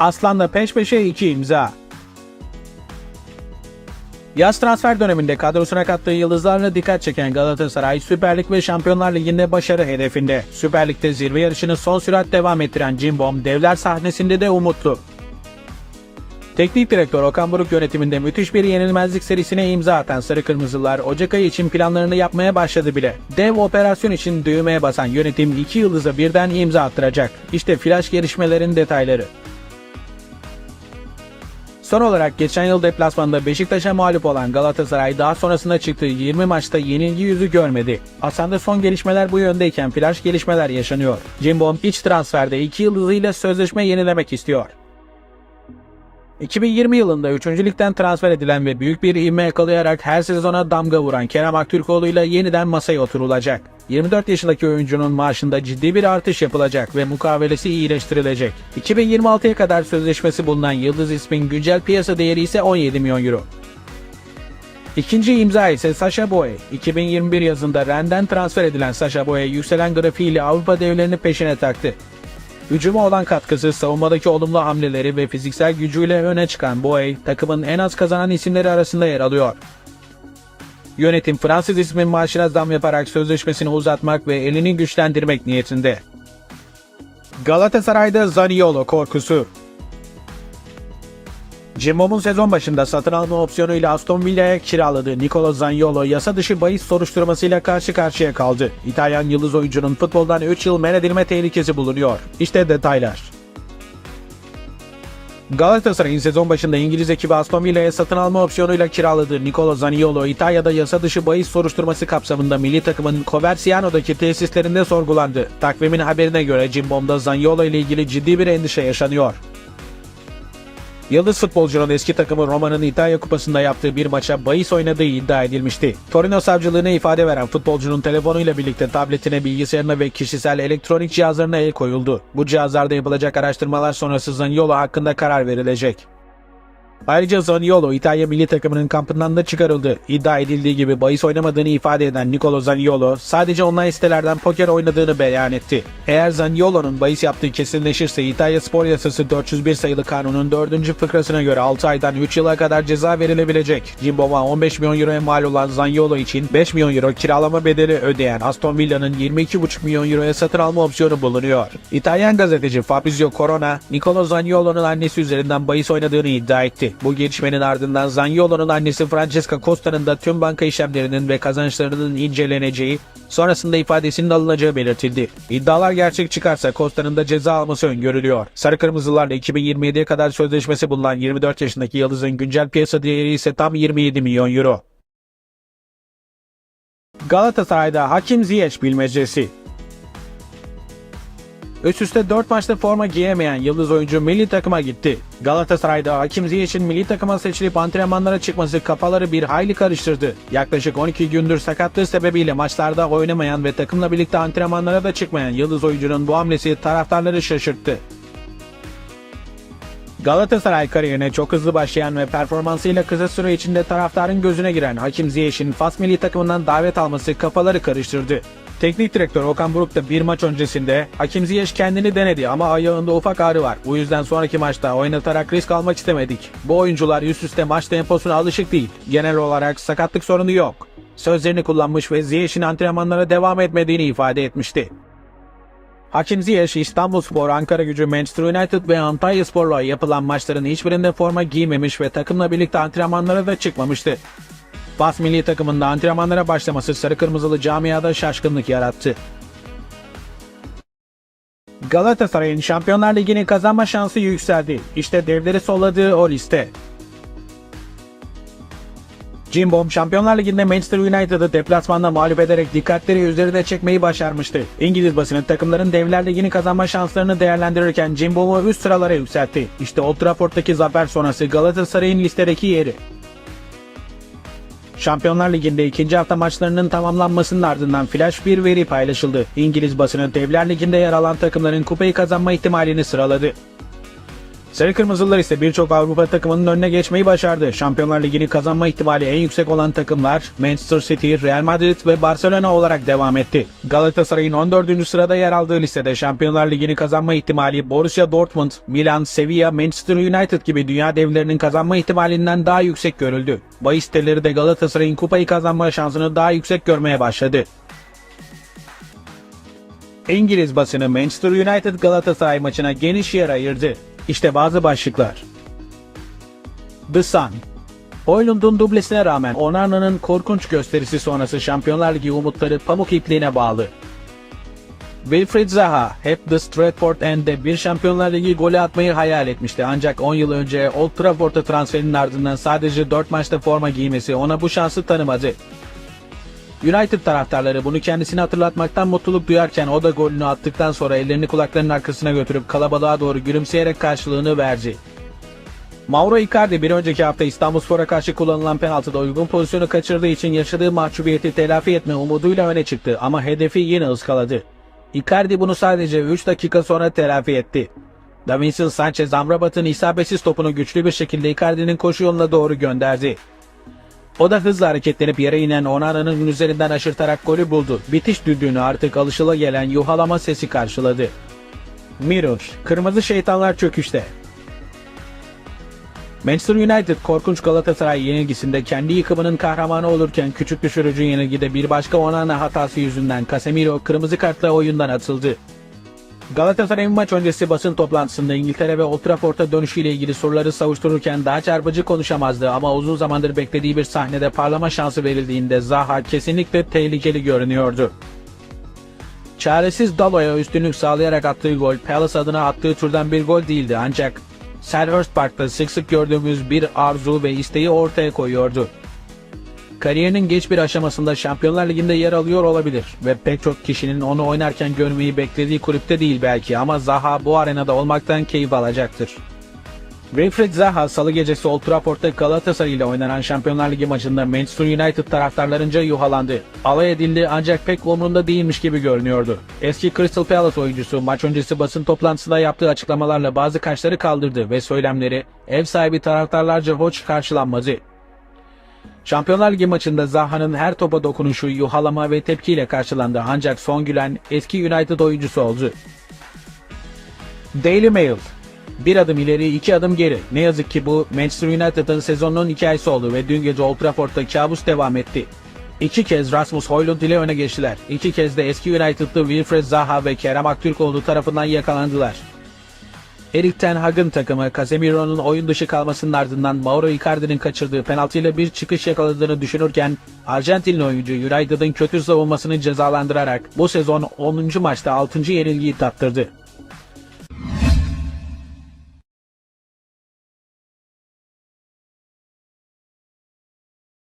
Aslan'la peş peşe iki imza. Yaz transfer döneminde kadrosuna kattığı yıldızlarla dikkat çeken Galatasaray, Süper Lig ve Şampiyonlar Ligi'nde başarı hedefinde. Süper Lig'de zirve yarışını son sürat devam ettiren Cimbom, devler sahnesinde de umutlu. Teknik direktör Okan Buruk yönetiminde müthiş bir yenilmezlik serisine imza atan Sarı Kırmızılar Ocak ayı için planlarını yapmaya başladı bile. Dev operasyon için düğmeye basan yönetim iki yıldıza birden imza attıracak. İşte flash gelişmelerin detayları. Son olarak geçen yıl deplasmanda Beşiktaş'a mağlup olan Galatasaray daha sonrasında çıktığı 20 maçta yenilgi yüzü görmedi. Aslında son gelişmeler bu yöndeyken flash gelişmeler yaşanıyor. Cimbom iç transferde 2 yıldızıyla sözleşme yenilemek istiyor. 2020 yılında 3. ligden transfer edilen ve büyük bir ivme yakalayarak her sezona damga vuran Kerem Aktürkoğlu ile yeniden masaya oturulacak. 24 yaşındaki oyuncunun maaşında ciddi bir artış yapılacak ve mukavelesi iyileştirilecek. 2026'ya kadar sözleşmesi bulunan Yıldız ismin güncel piyasa değeri ise 17 milyon euro. İkinci imza ise Sasha Boye. 2021 yazında Rennes'den transfer edilen Sasha Boye yükselen grafiğiyle Avrupa devlerini peşine taktı. Hücuma olan katkısı, savunmadaki olumlu hamleleri ve fiziksel gücüyle öne çıkan Boey, takımın en az kazanan isimleri arasında yer alıyor. Yönetim Fransız ismin maaşına zam yaparak sözleşmesini uzatmak ve elini güçlendirmek niyetinde. Galatasaray'da Zaniolo korkusu. Cimbom'un sezon başında satın alma opsiyonuyla Aston Villa'ya kiraladığı Nicolo Zaniolo yasa dışı bahis soruşturmasıyla karşı karşıya kaldı. İtalyan yıldız oyuncunun futboldan 3 yıl men edilme tehlikesi bulunuyor. İşte detaylar. Galatasaray'ın sezon başında İngiliz ekibi Aston Villa'ya satın alma opsiyonuyla kiraladığı Nicolo Zaniolo, İtalya'da yasa dışı bahis soruşturması kapsamında milli takımın Coverciano'daki tesislerinde sorgulandı. Takvimin haberine göre Cimbom'da Zaniolo ile ilgili ciddi bir endişe yaşanıyor. Yıldız futbolcunun eski takımı Roma'nın İtalya Kupası'nda yaptığı bir maça bahis oynadığı iddia edilmişti. Torino savcılığına ifade veren futbolcunun telefonuyla birlikte tabletine, bilgisayarına ve kişisel elektronik cihazlarına el koyuldu. Bu cihazlarda yapılacak araştırmalar sonrası Zaniolo hakkında karar verilecek. Ayrıca Zaniolo İtalya milli takımının kampından da çıkarıldı. İddia edildiği gibi bahis oynamadığını ifade eden Nicolo Zaniolo sadece online sitelerden poker oynadığını beyan etti. Eğer Zaniolo'nun bahis yaptığı kesinleşirse İtalya Spor Yasası 401 sayılı kanunun 4. fıkrasına göre 6 aydan 3 yıla kadar ceza verilebilecek. Cimbom'a 15 milyon euroya mal olan Zaniolo için 5 milyon euro kiralama bedeli ödeyen Aston Villa'nın 22,5 milyon euroya satın alma opsiyonu bulunuyor. İtalyan gazeteci Fabrizio Corona, Nicolo Zaniolo'nun annesi üzerinden bahis oynadığını iddia etti. Bu gelişmenin ardından Zaniolo'nun annesi Francesca Costa'nın da tüm banka işlemlerinin ve kazançlarının inceleneceği, sonrasında ifadesinin alınacağı belirtildi. İddialar gerçek çıkarsa Costa'nın da ceza alması öngörülüyor. Sarı Kırmızılarla 2027'ye kadar sözleşmesi bulunan 24 yaşındaki Yıldız'ın güncel piyasa değeri ise tam 27 milyon euro. Galatasaray'da Hakim Ziyech bilmecesi Üst üste 4 maçta forma giyemeyen yıldız oyuncu milli takıma gitti. Galatasaray'da Hakim Ziyech'in milli takıma seçilip antrenmanlara çıkması kafaları bir hayli karıştırdı. Yaklaşık 12 gündür sakatlığı sebebiyle maçlarda oynamayan ve takımla birlikte antrenmanlara da çıkmayan yıldız oyuncunun bu hamlesi taraftarları şaşırttı. Galatasaray kariyerine çok hızlı başlayan ve performansıyla kısa süre içinde taraftarın gözüne giren Hakim Ziyech'in Fas milli takımından davet alması kafaları karıştırdı. Teknik direktör Okan Buruk da bir maç öncesinde Hakim Ziyech kendini denedi ama ayağında ufak ağrı var. Bu yüzden sonraki maçta oynatarak risk almak istemedik. Bu oyuncular üst üste maç temposuna alışık değil. Genel olarak sakatlık sorunu yok. Sözlerini kullanmış ve Ziyech'in antrenmanlara devam etmediğini ifade etmişti. Hakim Ziyech, İstanbulspor, Ankara Gücü, Manchester United ve Antalya Spor'la yapılan maçların hiçbirinde forma giymemiş ve takımla birlikte antrenmanlara da çıkmamıştı. Fas milli takımında antrenmanlara başlaması sarı kırmızılı camiada şaşkınlık yarattı. Galatasaray'ın Şampiyonlar Ligi'ni kazanma şansı yükseldi. İşte devleri solladığı o liste. Cimbom Şampiyonlar Ligi'nde Manchester United'ı deplasmanda mağlup ederek dikkatleri üzerine çekmeyi başarmıştı. İngiliz basını takımların Devler Ligi'ni kazanma şanslarını değerlendirirken Cimbom'u üst sıralara yükseltti. İşte Old Trafford'daki zafer sonrası Galatasaray'ın listedeki yeri. Şampiyonlar Ligi'nde ikinci hafta maçlarının tamamlanmasının ardından flash bir veri paylaşıldı. İngiliz basını Devler Ligi'nde yer alan takımların kupayı kazanma ihtimalini sıraladı. Sarı Kırmızılar ise birçok Avrupa takımının önüne geçmeyi başardı. Şampiyonlar Ligi'ni kazanma ihtimali en yüksek olan takımlar Manchester City, Real Madrid ve Barcelona olarak devam etti. Galatasaray'ın 14. sırada yer aldığı listede Şampiyonlar Ligi'ni kazanma ihtimali Borussia Dortmund, Milan, Sevilla, Manchester United gibi dünya devlerinin kazanma ihtimalinden daha yüksek görüldü. Bahis siteleri de Galatasaray'ın kupayı kazanma şansını daha yüksek görmeye başladı. İngiliz basını Manchester United Galatasaray maçına geniş yer ayırdı. İşte bazı başlıklar. The Sun Hoylund'un dublesine rağmen Onana'nın korkunç gösterisi sonrası Şampiyonlar Ligi umutları pamuk ipliğine bağlı. Wilfried Zaha hep The Stratford End'de bir Şampiyonlar Ligi golü atmayı hayal etmişti ancak 10 yıl önce Old Trafford'a transferinin ardından sadece 4 maçta forma giymesi ona bu şansı tanımadı. United taraftarları bunu kendisine hatırlatmaktan mutluluk duyarken o da golünü attıktan sonra ellerini kulaklarının arkasına götürüp kalabalığa doğru gülümseyerek karşılığını verdi. Mauro Icardi bir önceki hafta İstanbulspor'a karşı kullanılan penaltıda uygun pozisyonu kaçırdığı için yaşadığı mahcubiyeti telafi etme umuduyla öne çıktı ama hedefi yine ıskaladı. Icardi bunu sadece 3 dakika sonra telafi etti. Davinson Sanchez Amrabat'ın isabetsiz topunu güçlü bir şekilde Icardi'nin koşu yoluna doğru gönderdi. O da hızla hareketlenip yere inen Onana'nın üzerinden aşırtarak golü buldu. Bitiş düdüğünü artık alışıla yuhalama sesi karşıladı. Mirror, Kırmızı Şeytanlar çöküşte. Manchester United korkunç Galatasaray yenilgisinde kendi yıkımının kahramanı olurken küçük düşürücü yenilgide bir başka Onana hatası yüzünden Casemiro kırmızı kartla oyundan atıldı. Galatasaray'ın maç öncesi basın toplantısında İngiltere ve Old Trafford'a dönüşüyle ilgili soruları savuştururken daha çarpıcı konuşamazdı ama uzun zamandır beklediği bir sahnede parlama şansı verildiğinde Zaha kesinlikle tehlikeli görünüyordu. Çaresiz Dalo'ya üstünlük sağlayarak attığı gol Palace adına attığı türden bir gol değildi ancak Selhurst Park'ta sık sık gördüğümüz bir arzu ve isteği ortaya koyuyordu. Kariyerinin geç bir aşamasında Şampiyonlar Ligi'nde yer alıyor olabilir ve pek çok kişinin onu oynarken görmeyi beklediği kulüpte değil belki ama Zaha bu arenada olmaktan keyif alacaktır. Wilfried Zaha salı gecesi Old Trafford'da Galatasaray ile oynanan Şampiyonlar Ligi maçında Manchester United taraftarlarınca yuhalandı. Alay edildi ancak pek umurunda değilmiş gibi görünüyordu. Eski Crystal Palace oyuncusu maç öncesi basın toplantısında yaptığı açıklamalarla bazı kaşları kaldırdı ve söylemleri ev sahibi taraftarlarca hoş karşılanmadı. Şampiyonlar Ligi maçında Zaha'nın her topa dokunuşu yuhalama ve tepkiyle karşılandı ancak son gülen eski United oyuncusu oldu. Daily Mail bir adım ileri iki adım geri. Ne yazık ki bu Manchester United'ın sezonunun hikayesi oldu ve dün gece Old Trafford'da kabus devam etti. İki kez Rasmus Højlund ile öne geçtiler. İki kez de eski United'lı Wilfred Zaha ve Kerem Aktürkoğlu tarafından yakalandılar. Erik Ten Hag'ın takımı Casemiro'nun oyun dışı kalmasının ardından Mauro Icardi'nin kaçırdığı penaltıyla bir çıkış yakaladığını düşünürken Arjantinli oyuncu United'ın kötü savunmasını cezalandırarak bu sezon 10. maçta 6. yenilgiyi tattırdı.